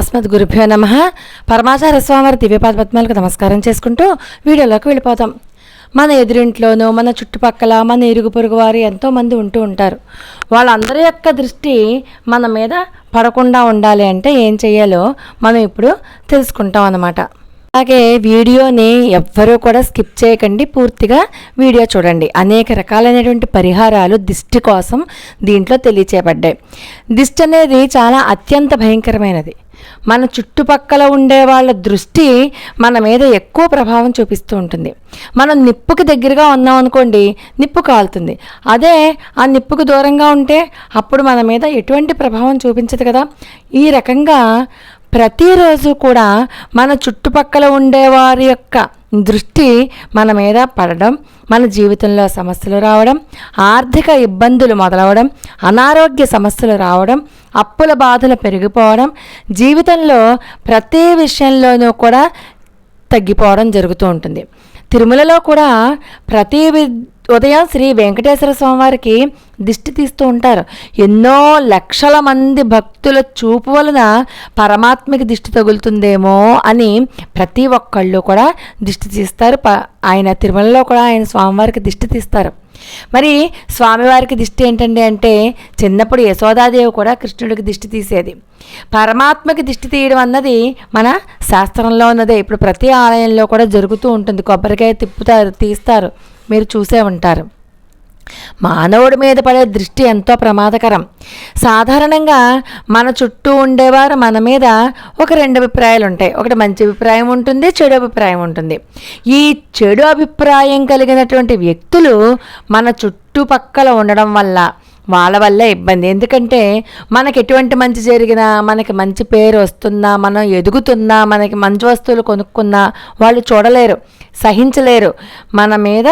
అస్మద్ గురుభ్యో నమ. పరమాచార స్వామివారి దివ్యపాద పద్మాలకు నమస్కారం చేసుకుంటూ వీడియోలోకి వెళ్ళిపోతాం. మన ఎదురింట్లోనూ మన చుట్టుపక్కల మన ఇరుగు పొరుగు వారు ఎంతోమంది ఉంటూ ఉంటారు. వాళ్ళందరి యొక్క దృష్టి మన మీద పడకుండా ఉండాలి అంటే ఏం చేయాలో మనం ఇప్పుడు తెలుసుకుంటాం అన్నమాట. అలాగే వీడియోని ఎవ్వరూ కూడా స్కిప్ చేయకండి పూర్తిగా వీడియో చూడండి. అనేక రకాలైనటువంటి పరిహారాలు దిష్టి కోసం దీంట్లో తెలియచేయబడ్డాయి. దిష్టి అనేది చాలా అత్యంత భయంకరమైనది. మన చుట్టుపక్కల ఉండే వాళ్ళ దృష్టి మన మీద ఎక్కువ ప్రభావం చూపిస్తూ ఉంటుంది. మనం నిప్పుకి దగ్గరగా ఉన్నాం అనుకోండి నిప్పు కాలుతుంది. అదే ఆ నిప్పుకు దూరంగా ఉంటే అప్పుడు మన మీద ఎటువంటి ప్రభావం చూపించదు కదా? ఈ రకంగా ప్రతిరోజు కూడా మన చుట్టుపక్కల ఉండేవారి యొక్క దృష్టి మన మీద పడడం మన జీవితంలో సమస్యలు రావడం ఆర్థిక ఇబ్బందులు మొదలవడం అనారోగ్య సమస్యలు రావడం అప్పుల బాధలు పెరిగిపోవడం జీవితంలో ప్రతి విషయంలోనూ కూడా తగ్గిపోవడం జరుగుతూ ఉంటుంది. తిరుమలలో కూడా ప్రతి వి- ఉదయం శ్రీ వెంకటేశ్వర స్వామివారికి దిష్టి తీస్తూ ఉంటారు. ఎన్నో లక్షల మంది భక్తుల చూపు వలన పరమాత్మకి దిష్టి తగులుతుందేమో అని ప్రతి ఒక్కళ్ళు కూడా దిష్టి తీస్తారు. ప ఆయన తిరుమలలో కూడా ఆయన స్వామివారికి దిష్టి తీస్తారు. మరి స్వామివారికి దిష్టి ఏంటండి అంటే చిన్నప్పుడు యశోదాదేవి కూడా కృష్ణుడికి దిష్టి తీసేది. పరమాత్మకి దిష్టి తీయడం అన్నది మన శాస్త్రంలో ఉన్నదే. ఇప్పుడు ప్రతి ఆలయంలో కూడా జరుగుతూ ఉంటుంది. కొబ్బరికాయ తిప్పుతారు తీస్తారు. మీరు చూసే ఉంటారు మానవుడి మీద పడే దృష్టి ఎంతో ప్రమాదకరం. సాధారణంగా మన చుట్టూ ఉండేవారు మన మీద ఒక రెండు అభిప్రాయాలు ఉంటాయి ఒకటి మంచి అభిప్రాయం ఉంటుంది చెడు అభిప్రాయం ఉంటుంది. ఈ చెడు అభిప్రాయం కలిగినటువంటి వ్యక్తులు మన చుట్టుపక్కల ఉండడం వల్ల వాళ్ళ వల్లే ఇబ్బంది. ఎందుకంటే మనకి ఎటువంటి మంచి జరిగినా మనకి మంచి పేరు వస్తున్నా మనం ఎదుగుతున్నా మనకి మంచి వస్తువులు కొనుక్కున్నా వాళ్ళు చూడలేరు. సహించలేరు. మన మీద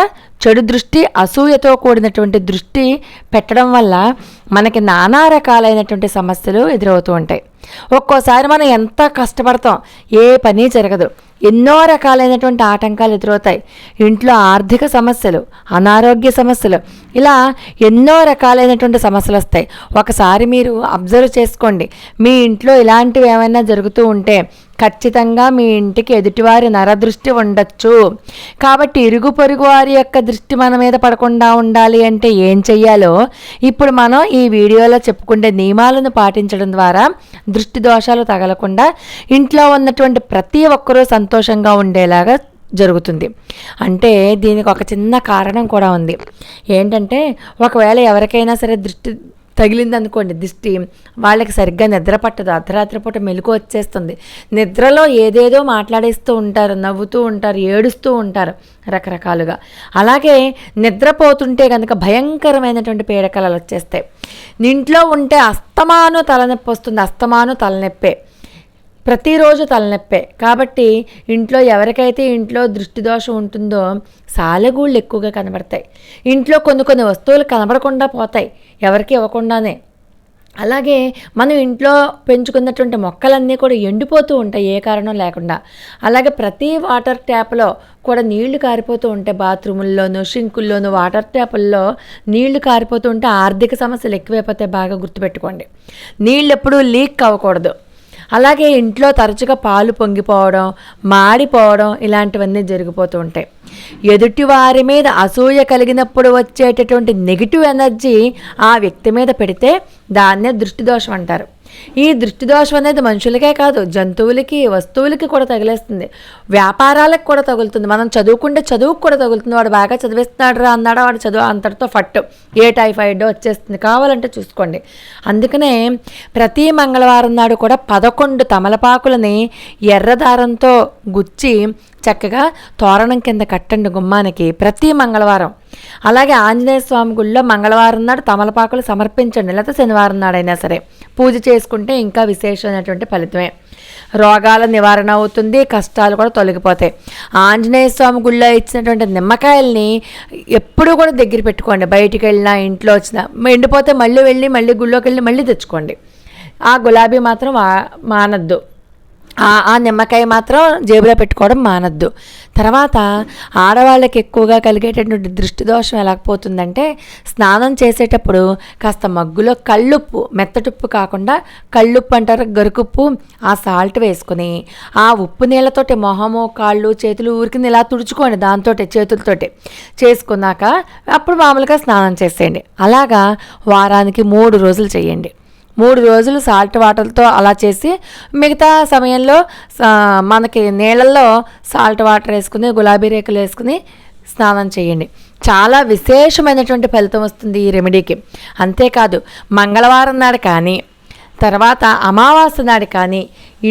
చెడు దృష్టి అసూయతో కూడినటువంటి దృష్టి పెట్టడం వల్ల మనకి నానా రకాలైనటువంటి సమస్యలు ఎదురవుతూ ఉంటాయి. ఒక్కోసారి మనం ఎంత కష్టపడతాం ఏ పని జరగదు. ఎన్నో రకాలైనటువంటి ఆటంకాలు ఎదురవుతాయి. ఇంట్లో ఆర్థిక సమస్యలు అనారోగ్య సమస్యలు ఇలా ఎన్నో రకాలైనటువంటి సమస్యలు వస్తాయి. ఒకసారి మీరు అబ్జర్వ్ చేసుకోండి. మీ ఇంట్లో ఇలాంటివి ఏమైనా జరుగుతూ ఉంటే ఖచ్చితంగా మీ ఇంటికి ఎదుటివారి నరదృష్టి ఉండొచ్చు. కాబట్టి ఇరుగు పొరుగు వారి యొక్క దృష్టి మన మీద పడకుండా ఉండాలి అంటే ఏం చెయ్యాలో ఇప్పుడు మనం ఈ వీడియోలో చెప్పుకునే నియమాలను పాటించడం ద్వారా దృష్టి దోషాలు తగలకుండా ఇంట్లో ఉన్నటువంటి ప్రతి ఒక్కరూ సంతోషంగా ఉండేలాగా జరుగుతుంది. అంటే దీనికి ఒక చిన్న కారణం కూడా ఉంది. ఏంటంటే ఒకవేళ ఎవరికైనా సరే దృష్టి తగిలింది అనుకోండి దిష్టి వాళ్ళకి సరిగ్గా నిద్ర పట్టదు. అర్ధరాత్రి పూట మెలకు వచ్చేస్తుంది. నిద్రలో ఏదేదో మాట్లాడేస్తూ ఉంటారు నవ్వుతూ ఉంటారు ఏడుస్తూ ఉంటారు రకరకాలుగా. అలాగే నిద్రపోతుంటే కనుక భయంకరమైనటువంటి పీడకలలు వచ్చేస్తాయి. ఇంట్లో ఉంటే అస్తమాను తలనొప్పి వస్తుంది. అస్తమాను తలనొప్పే. ప్రతిరోజు తలనొప్పే. కాబట్టి ఇంట్లో ఎవరికైతే ఇంట్లో దృష్టి దోషం ఉంటుందో సాలెగూళ్ళు ఎక్కువగా కనబడతాయి. ఇంట్లో కొన్ని కొన్ని వస్తువులు కనబడకుండా పోతాయి. ఎవరికి ఇవ్వకుండానే. అలాగే మనం ఇంట్లో పెంచుకున్నటువంటి మొక్కలన్నీ కూడా ఎండిపోతూ ఉంటాయి. ఏ కారణం లేకుండా. అలాగే ప్రతి వాటర్ ట్యాప్లో కూడా నీళ్ళు కారిపోతూ ఉంటాయి. బాత్రూముల్లోనూ షింకుల్లోనూ వాటర్ ట్యాపుల్లో నీళ్ళు కారిపోతూ ఉంటే ఆర్థిక సమస్యలు ఎక్కువైపోతాయి. బాగా గుర్తుపెట్టుకోండి. నీళ్ళు ఎప్పుడూ లీక్ అవ్వకూడదు. అలాగే ఇంట్లో తరచుగా పాలు పొంగిపోవడం మాడిపోవడం ఇలాంటివన్నీ జరిగిపోతూ ఉంటాయి. ఎదుటి వారి మీద అసూయ కలిగినప్పుడు వచ్చేటటువంటి నెగిటివ్ ఎనర్జీ ఆ వ్యక్తి మీద పెడితే దాన్నే దృష్టి దోషం అంటారు. ఈ దృష్టి దోషం అనేది మనుషులకే కాదు జంతువులకి వస్తువులకి కూడా తగిలేస్తుంది. వ్యాపారాలకు కూడా తగులుతుంది. మనం చదువుకుంటే చదువుకు కూడా తగులుతుంది. వాడు బాగా చదివిస్తున్నాడు రా అన్నాడా వాడు చదువు అంతటితో ఫట్టు. ఏ టైఫాయిడ్ వచ్చేస్తుంది. కావాలంటే చూసుకోండి. అందుకనే ప్రతి మంగళవారం నాడు కూడా పదకొండు తమలపాకులని ఎర్రదారంతో గుచ్చి చక్కగా తోరణం కింద కట్టండి గుమ్మానికి ప్రతి మంగళవారం. అలాగే ఆంజనేయ స్వామి గుళ్ళో మంగళవారం నాడు తమలపాకులు సమర్పించండి లేకపోతే శనివారం నాడైనా సరే. పూజ చేసుకుంటే ఇంకా విశేషమైనటువంటి ఫలితమే. రోగాల నివారణ అవుతుంది కష్టాలు కూడా తొలగిపోతాయి. ఆంజనేయ స్వామి గుళ్ళో ఇచ్చినటువంటి నిమ్మకాయల్ని ఎప్పుడూ కూడా దగ్గర పెట్టుకోండి. బయటికి వెళ్ళినా ఇంట్లో వచ్చినా ఎండిపోతే మళ్ళీ వెళ్ళి మళ్ళీ గుళ్ళోకి వెళ్ళి మళ్ళీ తెచ్చుకోండి. ఆ గులాబీ మాత్రం మానద్దు. ఆ- నిమ్మకాయ మాత్రం జేబులో పెట్టుకోవడం మానద్దు. తర్వాత ఆడవాళ్ళకి ఎక్కువగా కలిగేటటువంటి దృష్టి దోషం ఎలాగపోతుందంటే స్నానం చేసేటప్పుడు కాస్త మగ్గులో కళ్ళుప్పు మెత్తటుప్పు కాకుండా కళ్ళుప్పు అంటారు గరుకుప్పు ఆ సాల్ట్ వేసుకుని ఆ ఉప్పు నీళ్ళతోటి మొహము కాళ్ళు చేతులు ఊరికి ఇలా తుడుచుకోండి దాంతో చేతులతోటి. చేసుకున్నాక అప్పుడు మామూలుగా స్నానం చేసేయండి. అలాగా వారానికి మూడు రోజులు చేయండి. మూడు రోజులు సాల్ట్ వాటర్తో అలా చేసి మిగతా సమయంలో మనకి నీళ్ళల్లో సాల్ట్ వాటర్ వేసుకుని గులాబీ రేకులు వేసుకుని స్నానం చేయండి. చాలా విశేషమైనటువంటి ఫలితం వస్తుంది ఈ రెమెడీకి. అంతేకాదు మంగళవారం నాడు కానీ తర్వాత అమావాస్య నాడు కానీ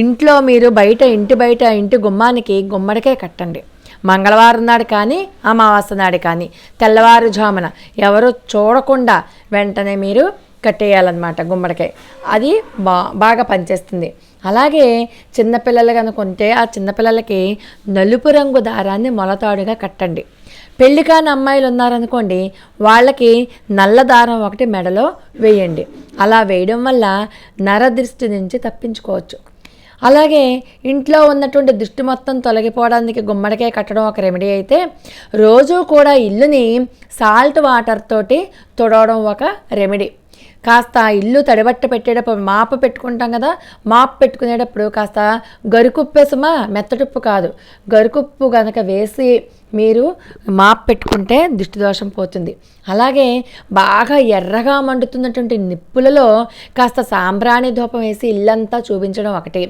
ఇంట్లో మీరు బయట ఇంటి బయట ఇంటి గుమ్మానికి గుమ్మడికే కట్టండి. మంగళవారం నాడు కానీ అమావాస్య నాడు కానీ తెల్లవారుజామున ఎవరు చూడకుండా వెంటనే మీరు కట్టేయాలన్నమాట గుమ్మడికాయ. అది బా బాగా పనిచేస్తుంది. అలాగే చిన్నపిల్లలు కనుకుంటే ఆ చిన్నపిల్లలకి నలుపు రంగు దారాన్ని మొలతాడుగా కట్టండి. పెళ్ళి కాని అమ్మాయిలు ఉన్నారనుకోండి వాళ్ళకి నల్ల దారం ఒకటి మెడలో వేయండి. అలా వేయడం వల్ల నరదృష్టి నుంచి తప్పించుకోవచ్చు. అలాగే ఇంట్లో ఉన్నటువంటి దృష్టి మొత్తం తొలగిపోవడానికి గుమ్మడికాయ కట్టడం ఒక రెమెడీ అయితే రోజు కూడా ఇల్లుని సాల్ట్ వాటర్ తోటి తుడవడం ఒక రెమెడీ. కాస్త ఇల్లు తడిబట్ట పెట్టేటప్పుడు మాపు పెట్టుకుంటాం కదా మాప పెట్టుకునేటప్పుడు కాస్త గరుకుప్పేసమా మెత్తటుప్పు కాదు. గరుకుప్పు కనుక వేసి మీరు మాప్ పెట్టుకుంటే దిష్టి దోషం పోతుంది. అలాగే బాగా ఎర్రగా మండుతున్నటువంటి నిప్పులలో కాస్త సాంబ్రాణి ధూపం వేసి ఇల్లంతా చూపించడం ఒకటి.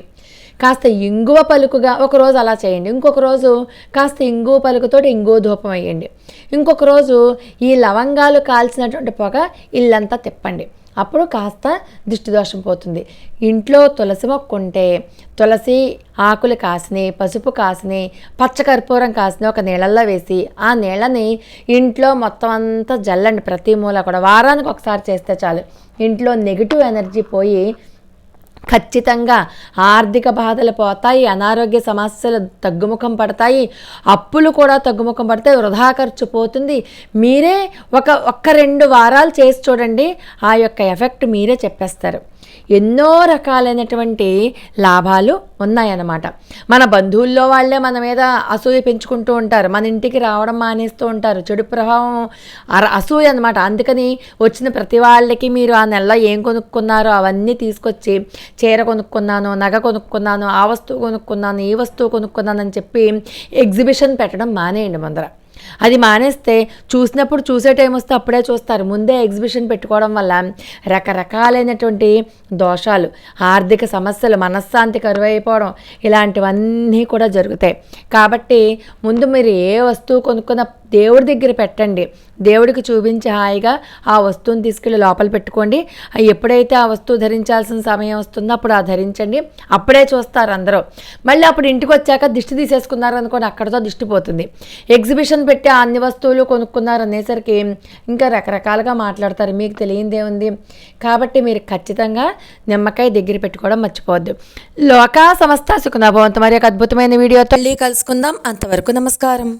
కాస్త ఇంగువ పలుకుగా ఒకరోజు అలా చేయండి. ఇంకొక రోజు కాస్త ఇంగువ పలుకుతో ఇంగువ ధూపం వేయండి. ఇంకొక రోజు ఈ లవంగాలు కాల్చినటువంటి పొగ ఇల్లంతా తిప్పండి. అప్పుడు కాస్త దిష్టి దోషం పోతుంది. ఇంట్లో తులసి మొక్క ఉంటే తులసి ఆకులు కాసిని పసుపు కాసిని పచ్చకర్పూరం కాసిని ఒక నీళ్ళల్లో వేసి ఆ నీళ్ళని ఇంట్లో మొత్తం అంతా జల్లండి. ప్రతి మూల కూడా వారానికి ఒకసారి చేస్తే చాలు. ఇంట్లో నెగిటివ్ ఎనర్జీ పోయి ఖచ్చితంగా ఆర్థిక బాధలు పోతాయి అనారోగ్య సమస్యలు తగ్గుముఖం పడతాయి అప్పులు కూడా తగ్గుముఖం పడతాయి వృధా ఖర్చు పోతుంది. మీరే ఒక ఒక్క రెండు వారాలు చేసి చూడండి ఆ యొక్క ఎఫెక్ట్ మీరే చెప్పేస్తారు. ఎన్నో రకాలైనటువంటి లాభాలు ఉన్నాయన్నమాట. మన బంధువుల్లో వాళ్ళే మన మీద అసూయ పెంచుకుంటూ ఉంటారు. మన ఇంటికి రావడం మానేస్తూ ఉంటారు. చెడు ప్రభావం అర- అసూయ అనమాట అందుకని వచ్చిన ప్రతి వాళ్ళకి మీరు ఆ నెలలో ఏం కొనుక్కున్నారో అవన్నీ తీసుకొచ్చి చీర కొనుక్కున్నాను నగ కొనుక్కున్నాను ఆ వస్తువు కొనుక్కున్నాను ఈ వస్తువు కొనుక్కున్నాను అని చెప్పి ఎగ్జిబిషన్ పెట్టడం మానేయండి ముందర. అది మానేస్తే చూసినప్పుడు చూసే టైం వస్తే అప్పుడే చూస్తారు. ముందే ఎగ్జిబిషన్ పెట్టుకోవడం వల్ల రకరకాలైనటువంటి దోషాలు ఆర్థిక సమస్యలు మనశ్శాంతి కరువైపోవడం ఇలాంటివన్నీ కూడా జరుగుతాయి. కాబట్టి ముందు మీరు ఏ వస్తువు కొనుక్కున్న దేవుడి దగ్గర పెట్టండి. దేవుడికి చూపించి హాయిగా ఆ వస్తువుని తీసుకెళ్ళి లోపల పెట్టుకోండి. ఎప్పుడైతే ఆ వస్తువు ధరించాల్సిన సమయం వస్తుందో అప్పుడు ఆ ధరించండి. అప్పుడే చూస్తారు అందరూ. మళ్ళీ అప్పుడు ఇంటికి వచ్చాక దిష్టి తీసేసుకున్నారు అనుకోండి అక్కడతో దిష్టి పోతుంది. ఎగ్జిబిషన్ పెట్టి అన్ని వస్తువులు కొనుక్కున్నారు అనేసరికి ఇంకా రకరకాలుగా మాట్లాడతారు. మీకు తెలియందే ఉంది. కాబట్టి మీరు ఖచ్చితంగా నిమ్మకాయ దగ్గర పెట్టుకోవడం మర్చిపోవద్దు. లోకా సంస్థ సుఖనభవంత మరి ఒక అద్భుతమైన వీడియోతో మళ్ళీ కలుసుకుందాం. అంతవరకు నమస్కారం.